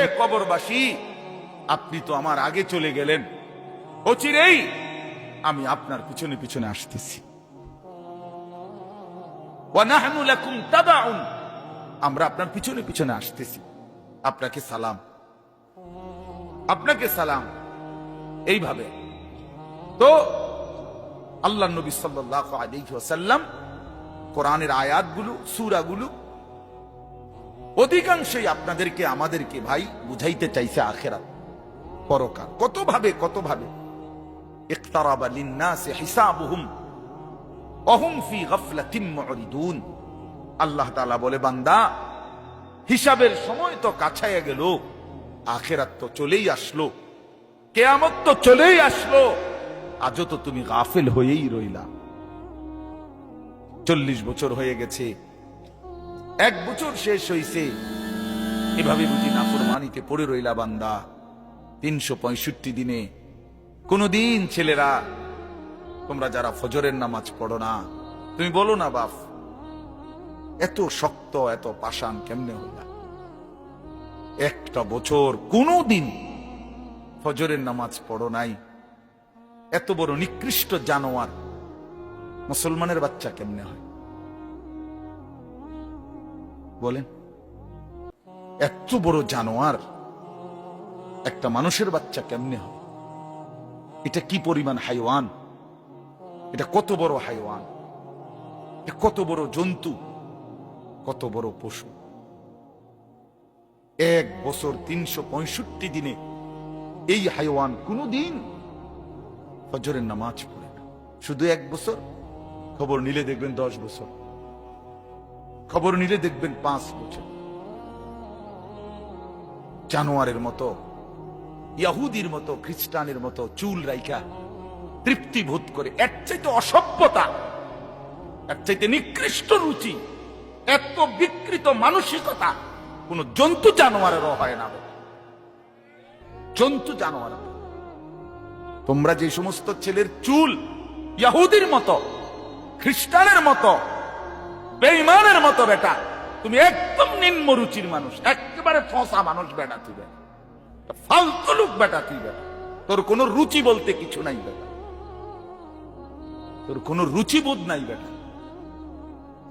হে কবরবাসী, আপনি তো আমার আগে চলে গেলেন। অচিরেই আমি আপনার পিছনে পিছনে আসতেছি। আমরা আপনার পিছনে পিছনে আসতেছি। আপনাকে সালাম। আপনাকে সালাম। এইভাবে। তো আল্লাহ নবী আলাইহি ওয়াসাল্লাম কোরআনের আয়াতগুলো, সূরাগুলো অধিকাংশই আপনাদেরকে, আমাদেরকে ভাই বুঝাইতে চাইছে আখেরাত। পরকাল। কত ভাবে কত ভাবে ইকতারাবা লিন্নাসি আল্লাহ বলে, বান্দা, হিসাবের সময় তো কাছায় গেল, আখেরাত তো চলেই আসলো, কেয়ামত তো চলেই আসলো, আজও তো তুমি গাফেল হয়েই রইলা। চল্লিশ বছর হয়ে গেছে এক বছর শেষ হইছে। এভাবে বুঝি নাফরমানিতে পড়ে রইলা বান্দা। তিনশো পঁয়ষট্টি দিনে কোনদিন ছেলেরা, তোমরা যারা ফজরের নামাজ পড়ো না, তুমি বলো না বাপ, এত শক্ত, এত পাষাণ কেমনে হইলা? একটা বছর কোনদিন ফজরের নামাজ পড়ো নাই। এত বড় নিকৃষ্ট জানোয়ার, মুসলমানের বাচ্চা কেমনে হয়? বলেন। এত বড় জানোয়ার একটা মানুষের বাচ্চা কেমনে হয় এটা কি পরিমাণ হাইওয়ান? এটা কত বড় হাইওয়ান? কত বড় জন্তু? কত বড় পশু? এক বছর তিনশো পঁয়ষট্টি দিনে এই হাইওয়ান কোনদিন ফজরের নামাজ পড়ে না। শুধু এক বছর? খবর নিলে দেখবেন দশ বছর। খবর নিলে দেখবেন পাঁচ বছর। জানোয়ারের মতো, ইয়াহুদির মতো, খ্রিস্টানের মতো চুল রাইকা তৃপ্তি বোধ করে। এর চাইতে অসভ্যতা, এর চাইতে নিকৃষ্ট রুচি, এত বিকৃত মানসিকতা কোন জন্তু জানোয়ারেরও হয় না জন্তু জানোয়ার। তোমরা যে সমস্ত ছেলের চুল ইয়াহুদির মতো, খ্রিস্টানের মতো বেইমানের মতো বেটা। তুমি একদম নিম্ন রুচির মানুষ। একেবারে ফসা মানুষ বেটা তুই বেটা। ফালতু লোক বেটা তুই বেটা। তোর কোনো রুচি বলতে কিছু নাই বেটা। তোর কোনো রুচিবোধ নাই বেটা।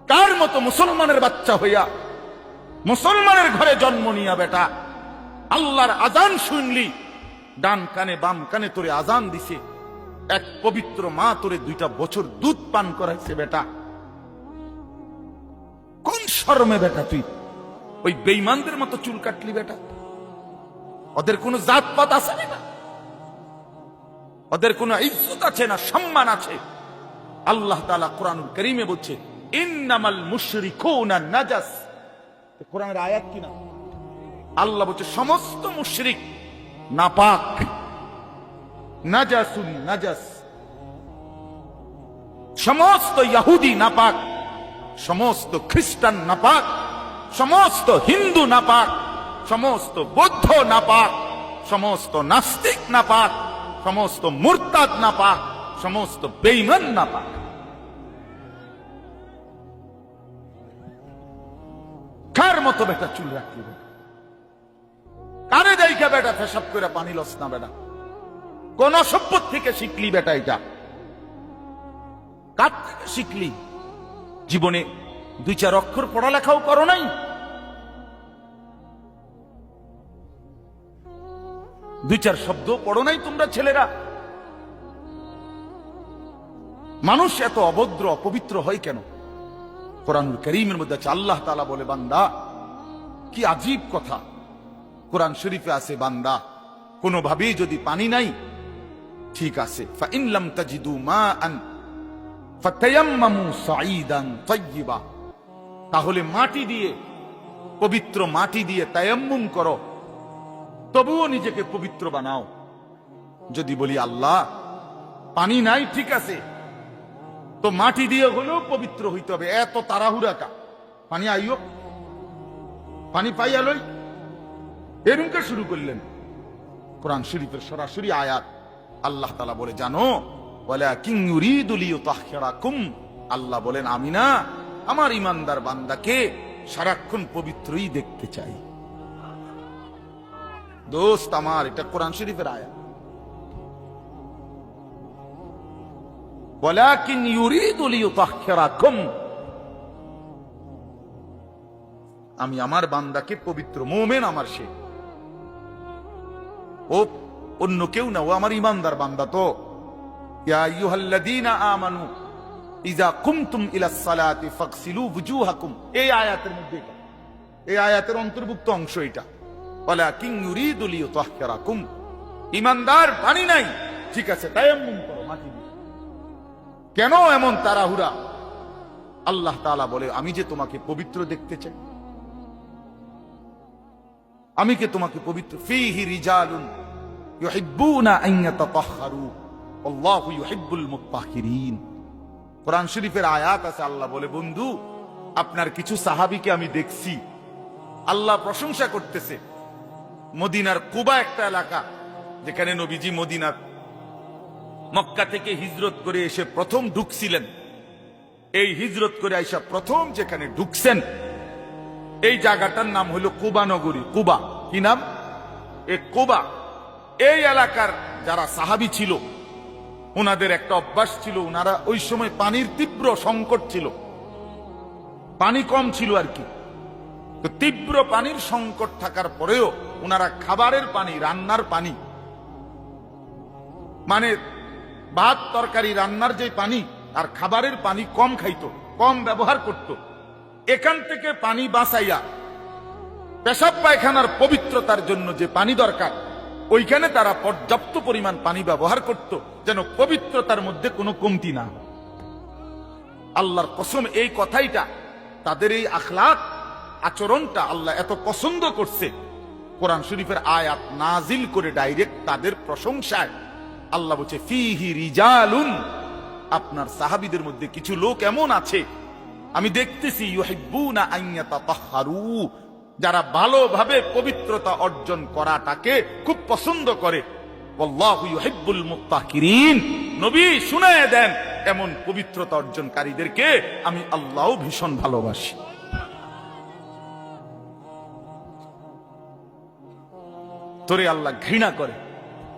কার মতো মুসলমানের বাচ্চা হইয়া মুসলমানের ঘরে জন্ম নিয়া বেটা? আল্লাহর আজান শুনলি, ডান কানে বাম কানে তোরে আজান দিছে। এক পবিত্র মা তোরে দুইটা বছর দুধ পান করাইছে বেটা। কোন শরমে বেটা তুই? ওই বেইমানদের মতো চুল কাটলি বেটা। ওদের কোনো জাতপাত আছে না ওদের কোনো ইজ্জত আছে না সম্মান আছে? আল্লাহ তাআলা কোরআনুল করিমে বলছে, ইন্নামাল নাজাস। কোরআনের আয়াত কিনা আল্লাহ বলছে, সমস্ত মুশরিক নাপাক। নাজাসুন নাজাস। সমস্ত ইহুদি নাপাক। সমস্ত খ্রিস্টান নাপাক, সমস্ত হিন্দু নাপাক, সমস্ত বৌদ্ধ নাপাক, সমস্ত নাস্তিক নাপাক, সমস্ত মুরতাদ নাপাক, সমস্ত বেইমান নাপাক। কার মতো বেটা চুল রাখলি? কারে যাইকা বেটা ফেসাব করে পানি লস না বেটা? কোন সভ্য থেকে শিখলি বেটা এটা? কার থেকে শিখলি? জীবনে দুই চার অক্ষর পড়ালেখাও করো নাই। দুই চার শব্দ পড়ো নাই তোমরা ছেলেরা। মানুষ এত অভদ্র, অপবিত্র হয় কেন? কোরআনুল করিমের মধ্যে আছে, আল্লাহ তালা বলে, বান্দা, কি আজীব কথা। কোরআন শরীফে আছে, বান্দা, কোনোভাবেই যদি পানি নাই, ঠিক আছে। ফাইনলাম তাজিদু মা আন তাহলে মাটি দিয়ে, পবিত্র মাটি দিয়ে তায়াম্মুম করো। তবুও নিজেকে পবিত্র বানাও। যদি বলি, আল্লাহ, পানি নাই, ঠিক আছে। তো মাটি দিয়ে হলেও পবিত্র হইতে হবে। এত তাড়াহুড়া কা পানি আইও পানি পাইয়া লই। এরুমকে শুরু করলেন। কোরআন শরীফের সরাসরি আয়াত। আল্লাহ তালা বলে, জানো আল্লাহ বলেন আমি না আমার ইমানদার বান্দাকে সারাক্ষণ পবিত্রই দেখতে চাই দোস্ত আমার এটা কোরআন শরীফের আয়া ولكن يريد ليطهركم আমি আমার বান্দাকে পবিত্র মোমেন আমার সে ও অন্য কেউ না ও আমার ইমানদার বান্দা তো আমানু ইযা কুমতুম এই আয়াতের মধ্যে এটা। এই আয়াতের অন্তর্ভুক্ত অংশ এটা। লিইউতাহহিরাকুম ইমানদার পানি নাই। ঠিক আছে করো, মাটি কেন এমন তাড়াহুড়া? আল্লাহ তাআলা বলে, আমি যে তোমাকে পবিত্র দেখতে চাই। আমি কে তোমাকে পবিত্র? ফিহি রিজালুন ইউহিব্বুনা আন ইয়াতাতাহহারু কোরআন শরীফের আয়াত আছে, আল্লাহ বলে, বন্ধু, আপনার কিছু সাহাবীকে আমি দেখছি। আল্লাহ প্রশংসা করতেছে। মদিনার কুবা একটা এলাকা, যেখানে নবীজি মদিনার মক্কা থেকে হিজরত করে এসে প্রথম ঢুকছিলেন। এই হিজরত করে আইসা প্রথম যেখানে ঢুকছেন, এই জায়গাটার নাম হলো কুবা নগরী। কুবা, কি নাম? এ কুবা। এই এলাকার যারা সাহাবি ছিল ওনাদের একটা অভ্যাস ছিল ওনারা ওই সময় পানির তীব্র সংকট ছিল। পানি কম ছিল আর কি। তো তীব্র পানির সংকট থাকার পরেও ওনারা খাবারের পানি, রান্নার পানি মানে ভাত, তরকারি, রান্নার যে পানি, আর খাবারের পানি কম খাইতো, কম ব্যবহার করত। এখান থেকে পানি বাঁচাইয়া, পেশাব পায়খানার পবিত্রতার জন্য যে পানি দরকার ওইখানে তারা পর্যাপ্ত পরিমাণ পানি ব্যবহার করত, যেন পবিত্রতার মধ্যে কোনো কমতি না। আল্লাহর কসম, এই কথাইটা, তাদের এই আখলাক, আচরণটা আল্লাহ এত পছন্দ করছে কোরআন শরীফের আয়াত নাজিল করে ডাইরেক্ট তাদের প্রশংসায় আল্লাহ বলছে, ফিহি রিজালুন আপনার সাহাবিদের মধ্যে কিছু লোক এমন আছে, আমি দেখতেছি ইউহিব্বুনা আন ইয়াতাতাহহারু যারা ভালোভাবে পবিত্রতা অর্জন করাটাকে খুব পছন্দ করে। নবী শুনায় দেন, এমন পবিত্রতা অর্জনকারীদেরকে আমি আল্লাহ ভীষণ ভালোবাসি। তোরে আল্লাহ ঘৃণা করে।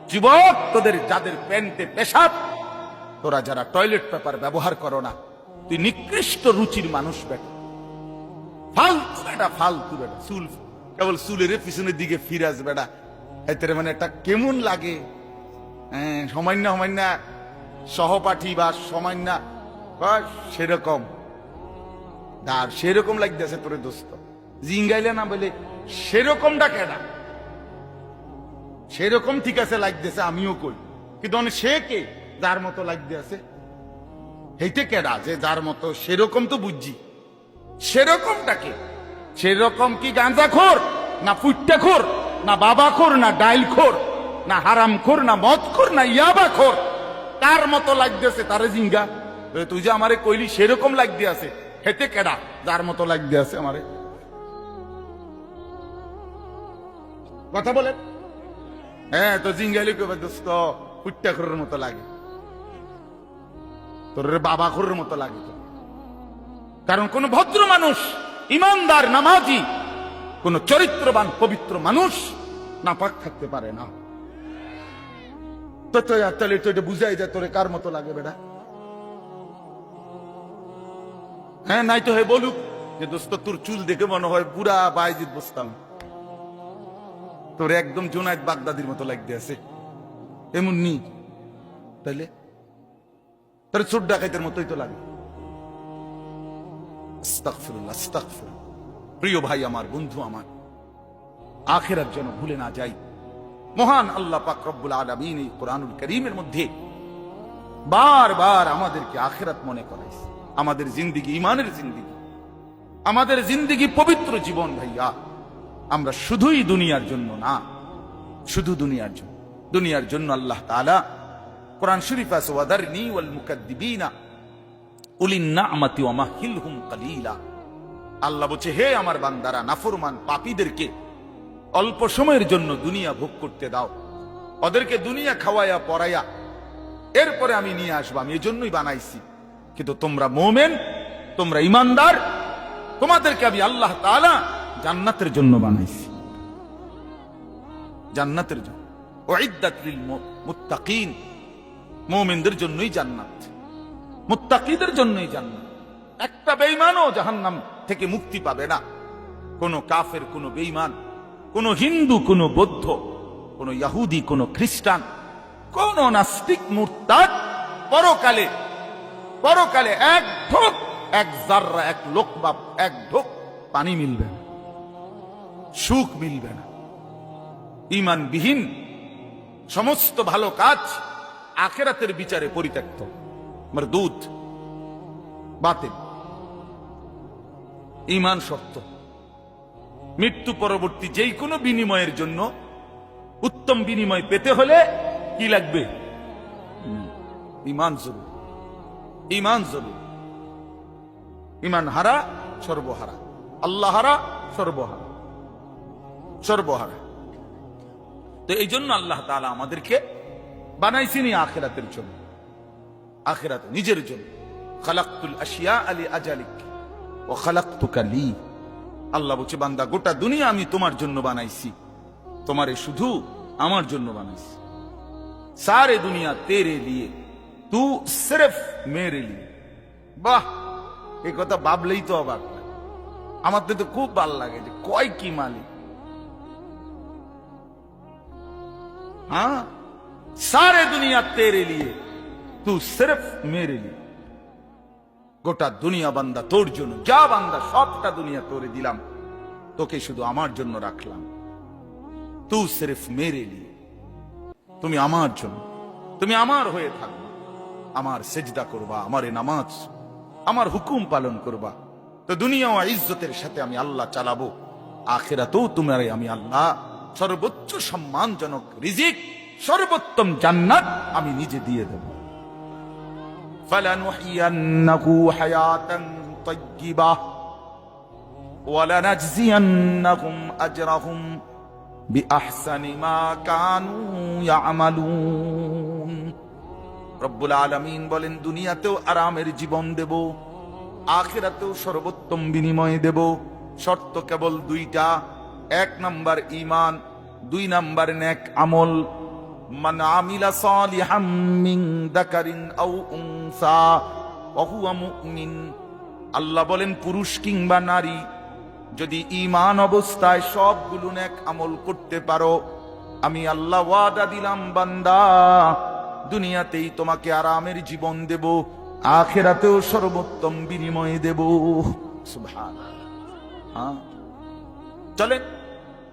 যুবক, তোদের যাদের প্যান্টে পেশাব, তোরা যারা টয়লেট পেপার ব্যবহার করো না, তুই নিকৃষ্ট রুচির মানুষ বেটা। ফালতু বেটা ফালতু বেটা। চুল কেবল চুলের পিছনের দিকে ফিরাজ বেটা। এতে মানে একটা কেমন লাগে? হ্যাঁ, সহপাঠী বা সেরকম। আর সেরকম লাগতেছে তোরে দোস্ত। জিঙ্গাইলে না বলে সেরকমটা কেডা? সেরকম ঠিক আছে লাগতেছে আমিও কই। কিন্তু সে কে? যার মতো লাগতে আছে কেডা যে যার মতো? সেরকম তো বুঝছি। সেরকমটাকে। সেরকম কি গাঁজা খোর না ফুটটা খোর না বাবা খোর না ডাইল খোর না হারাম খোর না মদ খোর না ইয়াবা খোর তার মতো লাগতেছে তারে জিঙ্গা? তুই যে আমারে কইলি সেরকম লাগতে আছে। হেতে কেডা? যার মতো লাগতে আছে আমারে। কথা বলেন। হ্যাঁ তো জিঙ্গালি কবে দোস্ত, ফুট্টাখোরের মতো লাগে। তোর রে বাবা খোরের মতো লাগে তো। কারণ কোন ভদ্র মানুষ, ইমানদার, নামাজি, কোন চরিত্রবান, পবিত্র মানুষ না পাক থাকতে পারে না। তো তাহলে তো এটা বুঝাই যায়, তোরে কার মতো লাগে বেটা? হ্যাঁ নাই তো হে বলুক যে দোস্ত, তোর চুল দেখে মনে হয় পুরা বাইজিত বসতাম। তোর একদম জুনায়দ বাগদাদির মতো লাগতে আছে। এমন নি। তাইলে? তোর চোর ডাকাইতের মতোই তো লাগে। প্রিয় ভাই, আমার বন্ধু, আমার। আখেরার যেন ভুলে না যাই। মহান আল্লাহ পাক রব্বুল আলামিন এই কোরআনুল করিমের মধ্যে বারবার আমাদেরকে আখেরাত মনে করাইছে। আমাদের জিন্দিগি ইমানের জিন্দিগি। আমাদের জিন্দিগি পবিত্র জীবন, ভাইয়া। আমরা শুধুই দুনিয়ার জন্য না, শুধু দুনিয়ার জন্য। দুনিয়ার জন্য আল্লাহ তাআলা কোরআন শরীফ আছে উলিন নামাতি ওয়া মাহিলহুম কালিলা। আল্লাহ বলছে, হে আমার বান্দারা, নাফরমান পাপীদেরকে অল্প সময়ের জন্য দুনিয়া ভোগ করতে দাও। ওদেরকে দুনিয়া খাওয়াইয়া পড়াইয়া এরপরে আমি নিয়ে আসব, আমি এজন্যই বানাইছি। কিন্তু তোমরা মোমেন, তোমরা ইমানদার, তোমাদেরকে আমি আল্লাহ তাআলা জান্নাতের জন্য বানাইছি। জান্নাতের জন্য। মুত্তাকিন। মুমিনদের জন্যই জান্নাত। মুত্তাকিদের জন্যই জান্নাত। একটা বেঈমানও জাহান্নাম থেকে মুক্তি পাবে না। কোন কাফের, কোন বেঈমান, কোন হিন্দু, কোন বৌদ্ধ, কোন ইহুদি কোন খ্রিস্টান, কোন নাস্তিক মুরতাদ পরকালে পরকালে এক ঢোক, এক জাররা, এক লোক বা এক ঢোক পানি মিলবে না। সুখ মিলবে না। ইমানবিহীন সমস্ত ভালো কাজ আখেরাতের বিচারে পরিত্যক্ত। দুধ বাতিল। ইমান সত্য মৃত্যু পরবর্তী যেই কোনো বিনিময়ের জন্য উত্তম বিনিময় পেতে হলে কি লাগবে? ইমান জরুর। ইমান জরুর। ইমান হারা, সর্বহারা। আল্লাহ হারা, সর্বহারা। সর্বহারা। তো এই জন্য আল্লাহ তাআলা আমাদেরকে বানাইছিনি আখেরাতের জন্য। আখেরাতে, নিজের জন্য। খালাক্তুল আশিয়া আলী আজালিক। ও খালাক্তুকা লি। আল্লাহ বলছে, বান্দা, গোটা দুনিয়া আমি তোমার জন্য বানাইছি। তোমারে শুধু আমার জন্য বানাইছি। সারে দুনিয়া তেরে দিয়ে তু সেরেফ মেরে লিয়ে। বাহ! এ কথা বাবলেই তো অবাক আমার তো খুব ভালো লাগে যে, কয় কি মালিক। হ্যাঁ? সারে দুনিয়া তেরে লিয়ে तू सिर्फ मेरे लिए গোটা দুনিয়া বান্দা তোর জন্য যা বান্দা সবটা দুনিয়া তোরে দিলাম তোকে শুধু আমার জন্য রাখলাম তু সিরফ মেরে লিয়ে তুমি আমার জন্য তুমি আমার হয়ে থাকবা আমার সেজদা করবা আমার এ নামাজ আমার হুকুম পালন করবা তো দুনিয়া ও ইজ্জতের সাথে আমি আল্লাহ চালাবো আখেরাতেও তোমার আমি আল্লাহ সর্বোচ্চ সম্মানজনক রিজিক সর্বোত্তম জান্নাত আমি নিজে দিয়ে দেব فلنحيينه حياة طيبة ولنجزينهم أجرهم بأحسن ما كانوا يعملون রব্বুল আলমিন বলেন দুনিয়াতেও আরামের জীবন দেব আখেরাতেও সর্বোত্তম বিনিময় দেব শর্ত কেবল দুইটা এক নাম্বার ইমান দুই নাম্বার নেক আমল মান আমিলা সালিহাম মিন দাকারিন আও উনসা ওয়া হুয়া মুমিন। আল্লাহ বলেন, পুরুষ কিংবা নারী, যদি ইমান অবস্থায় সবগুলো নেক আমল করতে পারো, আমি আল্লাহ ওয়াদা দিলাম, বান্দা, দুনিয়াতেই তোমাকে আরামের জীবন দেব, আখেরাতেও সর্বোত্তম বিনিময় দেব। সুবহান হ্যাঁ? চলেন,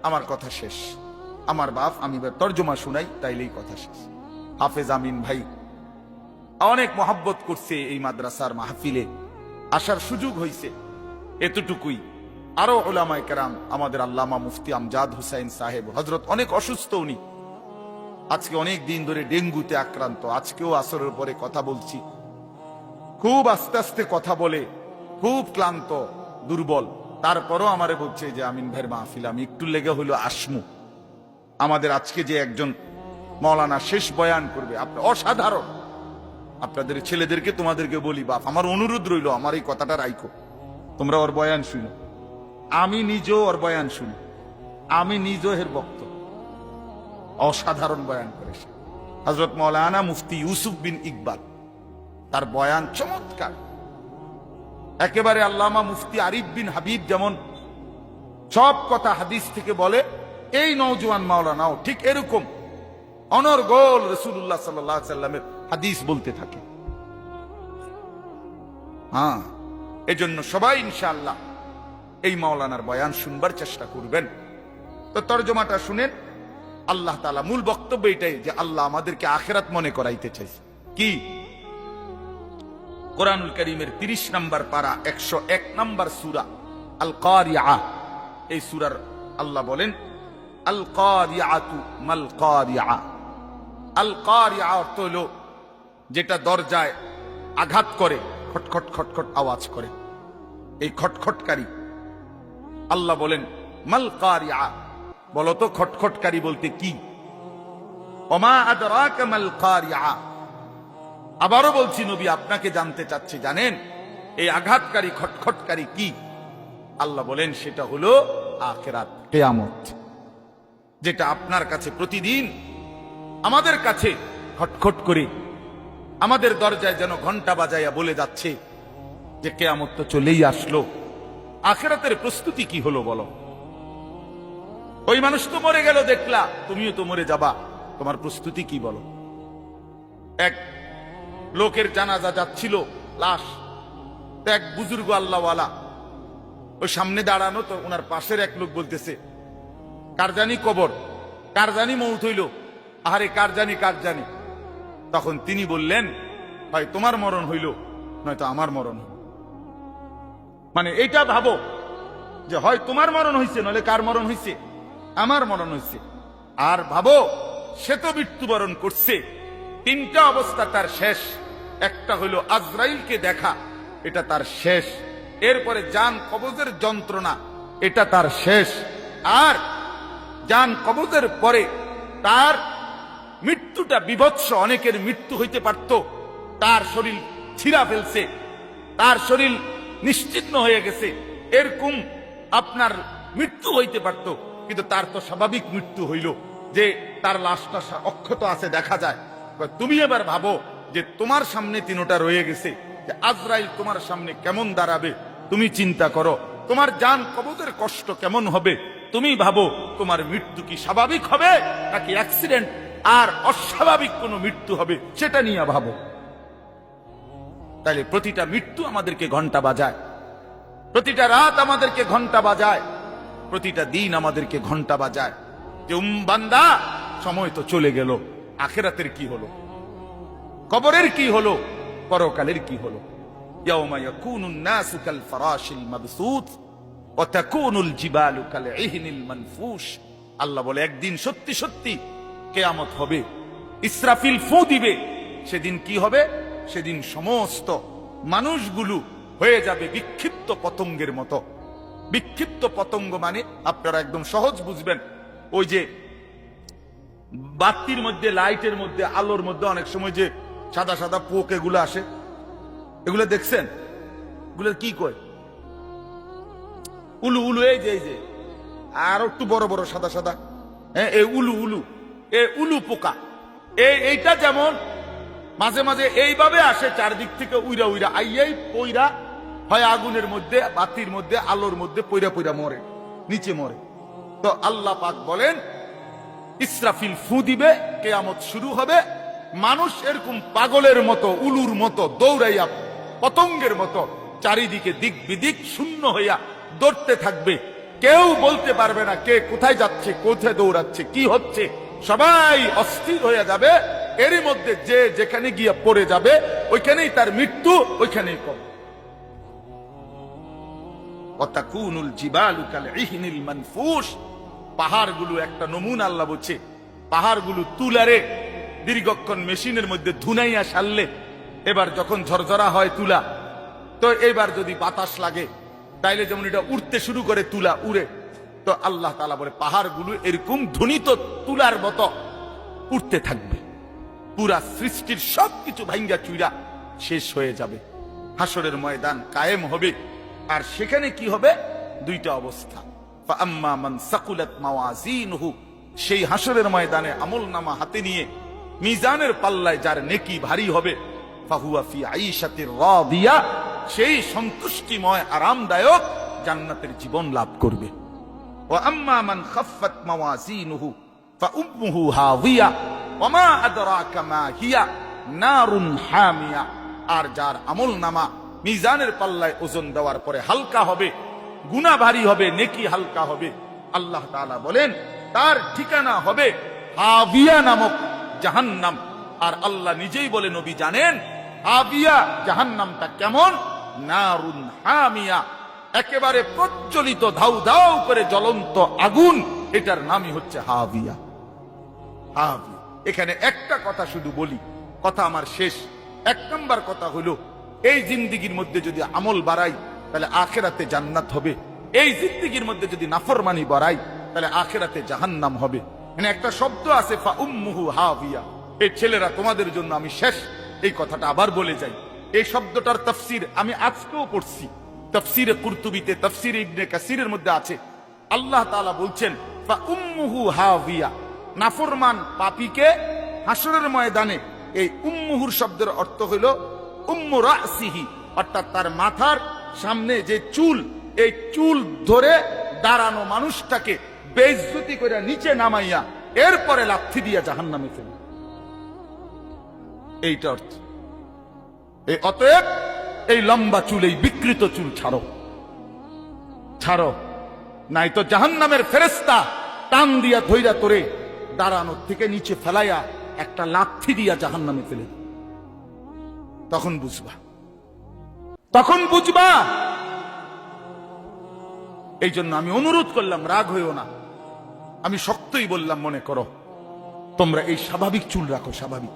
আমার কথা শেষ। আমার বাপ, আমি তর্জমা শুনাই, তাইলেই কথা শেষ। হাফেজ আমিন ভাই, অনেক মহাব্বত করছে এই মাদ্রাসার মাহফিলে। আসার সুযোগ হয়েছে এতটুকুই। আরও ওলামায় কেরাম, আমাদের আল্লামা মুফতি আমজাদ হুসাইন সাহেব হজরত অনেক অসুস্থ উনি। আজকে অনেক দিন ধরে ডেঙ্গুতে আক্রান্ত। আজকেও আসরের পরে কথা বলছি। খুব আস্তে আস্তে কথা বলে, খুব ক্লান্ত, দুর্বল। তারপরও আমারে বলছে যে, আমিন ভাইয়ের মাহফিল, আমি একটু লেগে হইল আসমু। আমাদের আজকে যে একজন মৌলানা শেষ বয়ান করবে আপনার অসাধারণ। আপনাদের ছেলেদেরকে তোমাদেরকে বলি, বাপ, আমার অনুরোধ রইল, আমার এই কথাটা রাইখো। তোমরা ওর বয়ান শুনো। আমি নিজেও ওর বয়ান শুনি। আমি নিজেও এর বক্ত অসাধারণ বয়ান করেছে। হজরত মৌলানা মুফতি ইউসুফ বিন ইকবাল, তার বয়ান চমৎকার। একেবারে আল্লামা মুফতি আরিফ বিন হাবিব যেমন সব কথা হাদিস থেকে বলে এই নৌজওয়ান মাওলানাও ঠিক এরকম অনর্গল রসুল্লাহ সাল্লাহ সাল্লামের হাদিস বলতে থাকে। হ্যাঁ এজন্য সবাই ইনশাআল্লাহ এই মাওলানার বয়ান শুনবার চেষ্টা করবেন। তো তর্জমাটা শুনেন, আল্লাহ তালা মূল বক্তব্য এটাই যে আল্লাহ আমাদেরকে আখেরাত মনে করাইতে চাইছে। কি? কোরআনুল করিমের তিরিশ নম্বর পারা, একশো এক নম্বর সুরা আল কারিয়া এই সুরার আল্লাহ বলেন অর্থ যেটা দরজায় আঘাত করে খটখট খটখট আওয়াজ করে। এই খটখটকারী আল্লাহ বলেন মাল কারিয়া বলতো খটখটকারী বলতে কি? আবারও বলছি, নবী আপনাকে জানতে চাচ্ছি, জানেন? এই আঘাতকারী খটখটকারী কি? আল্লাহ বলেন, সেটা হলো আখেরাত, কেয়ামত। যেটা আপনার কাছে প্রতিদিন, আমাদের কাছে খটখট করে, আমাদের দরজায় যেন ঘণ্টা বাজাইয়া বলে যাচ্ছে যে কেয়ামত তো চলেই আসলো। আখেরাতের প্রস্তুতি কি হলো বলো? ওই মানুষ তো মরে গেল, দেখলা। তুমিও তো মরে যাবা। তোমার প্রস্তুতি কি বলো? এক লোকের জানাজা যাচ্ছিল, লাশ। এক বুজুর্গ আল্লাহওয়ালা। ওই সামনে দাঁড়ানো তো, ওনার পাশের এক লোক বলতেছে কার জানি কবর? কার জানি মৌত হইল? আহারে, কার জানি কার জানি? তখন তিনি বললেন হয় তোমার মরণ হইল, নয়তো আমার মরণ হইল। মানে এটা ভাবো, যে হয় তোমার মরণ হইছে নলে কার মরণ হইছে? আমার মরণ হইছে। আর ভাবো, সে তো মৃত্যুবরণ করছে। তিনটা অবস্থা তার শেষ। একটা হইল আজরাইলকে দেখা, এটা তার শেষ। এরপরে যান কবজের যন্ত্রণা, এটা তার শেষ। আর যান কবজের পরে তার মৃত্যুটা বিভৎস, অনেকের মৃত্যু হইতে পারত। তার শরীর ছিঁড়া ফেলছে, তার শরীর নিশ্চিহ্ন হয়ে গেছে। এরকম আপনার মৃত্যু হইতে পারত, কিন্তু তার তো স্বাভাবিক মৃত্যু হইল যে তার লাশটা অক্ষত আছে দেখা যায়। তুমি এবার ভাবো যে তোমার সামনে তিনোটা রয়ে গেছে, যে আজরাইল তোমার সামনে কেমন দাঁড়াবে, তুমি চিন্তা করো। তোমার যান কবজের কষ্ট কেমন হবে? তুমি ভাবো, তোমার মৃত্যু কি স্বাভাবিক হবে, নাকি অ্যাক্সিডেন্ট আর অস্বাভাবিক কোনো মৃত্যু হবে, সেটা নিয়ে ভাবো। তাহলে প্রতিটা মৃত্যু আমাদেরকে ঘণ্টা বাজায়। প্রতিটা রাত আমাদেরকে ঘণ্টা বাজায়। প্রতিটা দিন আমাদেরকে ঘণ্টা বাজায়। যে উম্বান্দা সময় তো চলে গেল। আখেরাতের কি হলো? কবরের কি হলো? পরকালের কি হলো? ইয়াউমা ইয়াকুনুন নাসু কাল ফারাশিল অতাকুনুল জিবালু কালে ইহিনিল মানফুস আল্লাহ বলে, একদিন সত্যি সত্যি কেয়ামত হবে। ইসরাফিল ফু দিবে। সেদিন কি হবে? সেদিন সমস্ত মানুষগুলো হয়ে যাবে বিক্ষিপ্ত পতঙ্গের মতো। বিক্ষিপ্ত পতঙ্গ মানে আপনারা একদম সহজ বুঝবেন, ওই যে বাতির মধ্যে, লাইটের মধ্যে, আলোর মধ্যে অনেক সময় যে সাদা সাদা পোক এগুলো আসে। এগুলো দেখছেন? এগুলোর কি কয়? উলু উলু, এই যে এই যে। আর একটু বড় বড়, সাদা সাদা। হ্যাঁ এই উলু উলু। এ উলু পোকা। এই, এইটা যেমন মাঝে মাঝে এইভাবে আসে, চারদিক থেকে উইরা উইরা, আইয়াই পইরা হয় আগুনের মধ্যে, বাতির মধ্যে, আলোর মধ্যে পইরা পইরা মরে, নিচে মরে। তো আল্লাহ পাক বলেন, ইসরাফিল ফু দিবে, কেয়ামত শুরু হবে। মানুষ এরকম পাগলের মতো, উলুর মতো দৌড়াইয়া, পতঙ্গের মতো চারিদিকে দিক বিদিক শূন্য হইয়া দৌড়তে থাকবে। কেউ বলতে পারবে না কে কোথায় যাচ্ছে, কোথায় দৌড়াচ্ছে, কি হচ্ছে। সবাই অস্থির হয়ে যাবে। এরই মধ্যে যে যেখানে গিয়ে পড়ে যাবে, ওইখানেই তার মৃত্যু, ওইখানেই কম জিবালু কাল ইহনিল পাহাড়গুলো একটা নমুনা আল্লাহ বলছে। পাহাড়গুলো তুলারে, দীর্ঘক্ষণ মেশিনের মধ্যে ধুনাইয়া সারলে, এবার যখন ঝরঝরা হয় তুলা, তো এবার যদি বাতাস লাগে তাইলে যেমন এটা উঠতে শুরু করে তুলা উড়ে, তো আল্লাহ তালা বলে, পাহাড়গুলো এরকম ধ্বনিত তুলার মতো উঠতে থাকবে। পুরা সৃষ্টির সবকিছু ভাঙ্গা চুইরা শেষ হয়ে যাবে। হাসরের ময়দান কায়েম হবে। আর সেখানে কি হবে? দুইটা অবস্থা। আম্মা সেই হাসরের ময়দানে আমল নামা হাতে নিয়ে মিজানের পাল্লায় যার নেকি ভারী হবে, ফাহুয়া ফি আইসাতে র দিয়া সেই সন্তুষ্টিময়, আরামদায়ক জান্নাতের জীবন লাভ করবে। ও আম্মা মান খাফাত মাওয়াজিনুহু ফাউম্মুহু হাওিয়া ওমা আদরাকা মা হিয়া, নারুন হামিয়া। আর যার আমল নামা মিজানের পাল্লায় ওজন দেওয়ার পরে হালকা হবে গুণা ভারী হবে, নেকি হালকা হবে। আল্লাহ তাআলা বলেন, তার ঠিকানা হবে হাবিয়া নামক জাহান্নাম। আর আল্লাহ নিজেই বলে, নবী জানেন হাবিয়া জাহান্নামটা কেমন? নারুন হামিয়া। একেবারে প্রজ্বলিত ধাউ ধাউ করে জ্বলন্ত আগুন, এটার নামই হচ্ছে হাবিয়া। হাবিয়া। এখানে একটা কথা শুধু বলি, কথা আমার শেষ। এক নম্বর কথা হলো, এই জিন্দিগির মধ্যে যদি আমল বাড়াই, তাহলে আখেরাতে জান্নাত হবে। এই জিন্দিগির মধ্যে যদি নাফরমানি বাড়াই, তাহলে আখেরাতে জাহান্নাম হবে। মানে একটা শব্দ আছে ফা উম্মুহু হাবিয়া। এই ছেলেরা তোমাদের জন্য আমি শেষ। এই কথাটা আবার বলে যাই। এই শব্দটার তফসির আমি আজকেও পড়ছি। তফসিরে কুর্তুবিতে, তফসির ইবনে কাসিরের মধ্যে আছে। আল্লাহ তাআলা বলছেন উম্মুহু হাভিয়া নাফরমান পাপীকে হাসরের ময়দানে এই উম্মুহুর শব্দের অর্থ হইল উম্মু রাসিহি, অর্থাৎ তার মাথার সামনে যে চুল, এই চুল ধরে দাঁড়ানো মানুষটাকে বেইজ্জতি করে নিচে নামাইয়া এরপরে লাথি দিয়া জাহান্নামে ফেলে। এইটা অর্থ। এই অতএব এই লম্বা চুল, এই বিকৃত চুল ছাড়ো। ছাড়ো। নাই তো জাহান্নামের ফেরেস্তা টান দিয়া ধৈরা তোরে দাঁড়ানোর থেকে নিচে ফেলাইয়া একটা লাথি দিয়া জাহান্নামে ফেলে তখন বুঝবা। তখন বুঝবা। এই জন্য আমি অনুরোধ করলাম, রাগ হইও না। আমি শক্তই বললাম, মনে করো, তোমরা এই স্বাভাবিক চুল রাখো, স্বাভাবিক।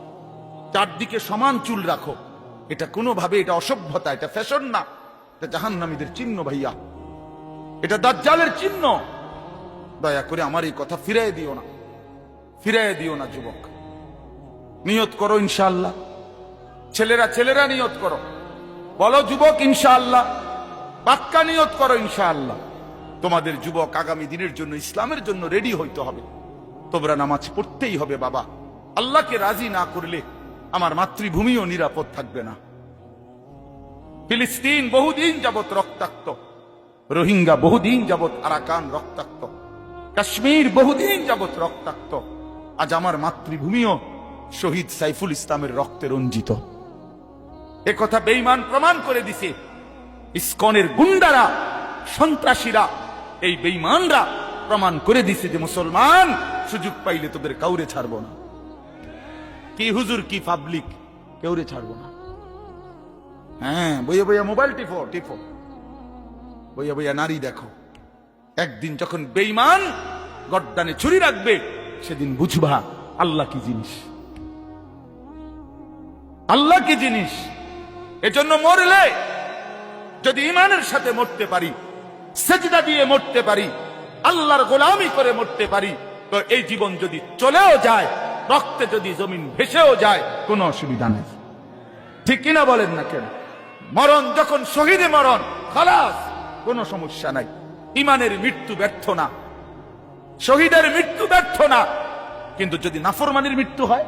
চারদিকে সমান চুল রাখো। এটা কোনোভাবে, এটা অসভ্যতা, এটা ফ্যাশন না। এটা জাহান্নামীদের চিহ্ন, ভাইয়া। এটা দাজ্জালের চিহ্ন। দয়া করে আমার এই কথা ফিরাই দিও না। ফিরাই দিও না, যুবক। নিয়ত করো, ইনশাআল্লাহ। ছেলেরা ছেলেরা নিয়ত করো। বলো, যুবক, ইনশাআল্লাহ। পাক্কা নিয়ত করো, ইনশাআল্লাহ। তোমাদের যুবক আগামী দিনের জন্য, ইসলামের জন্য রেডি হইতে হবে। তোমরা নামাজ পড়তেই হবে, বাবা। আল্লাহকে রাজি না করলে আমার মাতৃভূমিও নিরাপদ থাকবে না। ফিলিস্তিন বহুদিন যাবত রক্তাক্ত। রোহিঙ্গা বহুদিন যাবৎ আরাকান রক্তাক্ত। কাশ্মীর বহুদিন যাবৎ রক্তাক্ত। আজ আমার মাতৃভূমিও শহীদ সাইফুল ইসলামের রক্তে রঞ্জিত। কথা বেইমান প্রমাণ করে দিছে ইস্কনের গুন্ডারা, সন্ত্রাসীরা, এই বেইমানরা প্রমাণ করে দিছে যে মুসলমান সুযোগ পাইলে তোদের কাউরে ছাড়বো না। কি হুজুর কি পাবলিক কেউরে ছাড়বো না। হ্যাঁ বইয়া বইয়া মোবাইল টিপো টিপো। বইয়া বইয়া নারী দেখো। একদিন যখন বেইমান গড্ডানে ছুরি রাখবে সেদিন বুঝবা আল্লাহ কি জিনিস। আল্লাহ কি জিনিস। এজন্য মরলে যদি ইমানের সাথে মরতে পারি সেজদা দিয়ে মরতে পারি আল্লাহর গোলামি করে মরতে পারি তো এই জীবন যদি চলেও যায় রক্তে যদি জমিন ভেসেও যায়, কোনো অসুবিধা নেই। ঠিক কিনা বলেন না কেন? মরণ যখন শহীদে মরণ, খালাস, কোনো সমস্যা নাই। ইমানের মৃত্যু ব্যর্থ না। শহীদের মৃত্যু ব্যর্থ না। কিন্তু যদি নাফরমানির মৃত্যু হয়,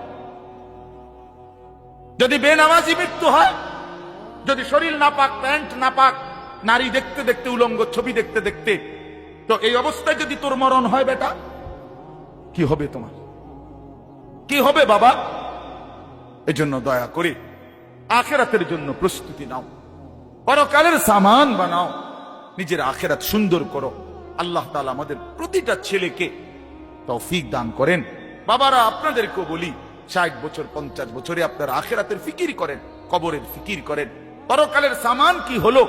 যদি বেনামাজি মৃত্যু হয়, যদি শরীর নাপাক, প্যান্ট নাপাক, নারী দেখতে দেখতে উলঙ্গ, ছবি দেখতে দেখতে, তো এই অবস্থায় যদি তোর মরণ হয় বেটা, কি হবে তোমার? কি হবে বাবা? এজন্য দয়া করে, আখেরাতের জন্য প্রস্তুতি নাও। পরকালের সামান বানাও। নিজের আখেরাত সুন্দর করো। আল্লাহ তালা আমাদের প্রতিটা ছেলেকে তৌফিক দান করেন। বাবারা, আপনাদেরকেও বলি, ষাট বছর, পঞ্চাশ বছরে আপনার আখেরাতের ফিকির করেন, কবরের ফিকির করেন। পরকালের সামান কি হলো,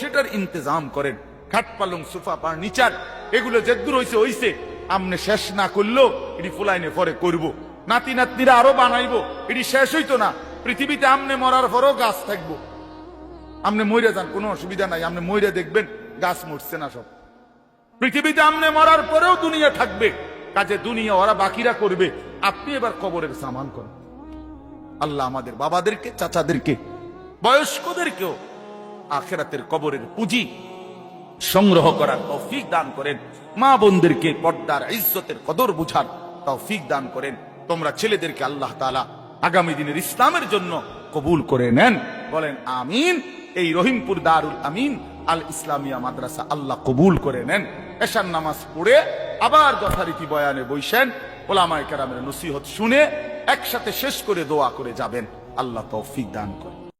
সেটার ইন্তজাম করেন। খাট পালং, সোফা ফার্নিচার এগুলো যেদূর হইছে হইছে। আমনে শেষ না করল এটি ফুলাইনে পরে করব। নাতি নাতনিরা আরও বানাইবো। এটি শেষ হইতো না। পৃথিবীতে আমনে মরার পরও গাছ থাকব। আমনে মইরা যান, কোনো অসুবিধা নাই। আমনে মইরা দেখবেন, গাছ মরছে না সব। পৃথিবীতে আমনে মরার পরেও দুনিয়া থাকবে। কাজে দুনিয়া ওরা বাকিরা করবে। আপনি এবার কবরের সামান করেন। আল্লাহ আমাদের বাবাদেরকে, চাচাদেরকে, বয়স্কদেরকেও আখেরাতের কবরের পুঁজি সংগ্রহ করার তৌফিক দান করেন। মা বোনদেরকে পর্দার ইজ্জতের কদর বুঝার তৌফিক দান করেন। তোমরা ছেলেদেরকে আল্লাহ তালা আগামী দিনের ইসলামের জন্য কবুল করে নেন। বলেন, আমিন। এই রহিমপুর দারুল আমিন, আল ইসলামিয়া মাদ্রাসা আল্লাহ কবুল করে নেন। এশার নামাজ পড়ে আবার যথারীতি বয়ানে বইসেন ওলামায় কারামের নসিহত শুনে একসাথে শেষ করে দোয়া করে যাবেন। আল্লাহ তৌফিক দান করে